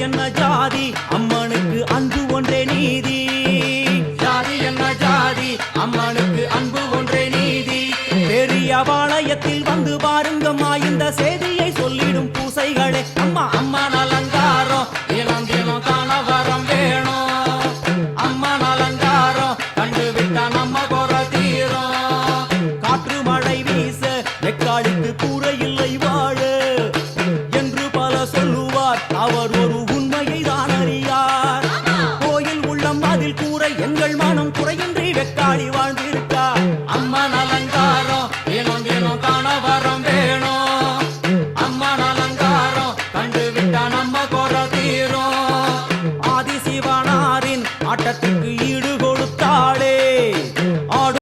என்ன ஜாதி? அம்மனுக்கு அன்பு ஒன்றே நீதி. ஜாதி என்ன ஜாதி? அம்மனுக்கு அன்பு ஒன்றே நீதி. பெரிய பாளையத்தில் வந்து பாருங்கம்மா இந்த செய்தியை சொல்லிடும் பூசைகளே. அம்மா அம்மா அலங்காரம் தினம் தினம் காண வரம் வேணும். அம்மா அலங்காரம் கண்டு விட்டா நம்ம குறை தீரம். காற்று மழை வீச வெக்காளிக்கு கூரை கூரை எங்கள் மனம் குறையின்றி வெக்காளி வாழ்ந்திருக்கா. அம்மா அலங்காரம் தினம் தினம் காண வரம் வேணும். அம்மா அலங்காரம் கண்டு விட்டா நம்ம குறை தீரும். ஆதிசிவனாரின் ஆட்டத்துக்கு ஈடுகோ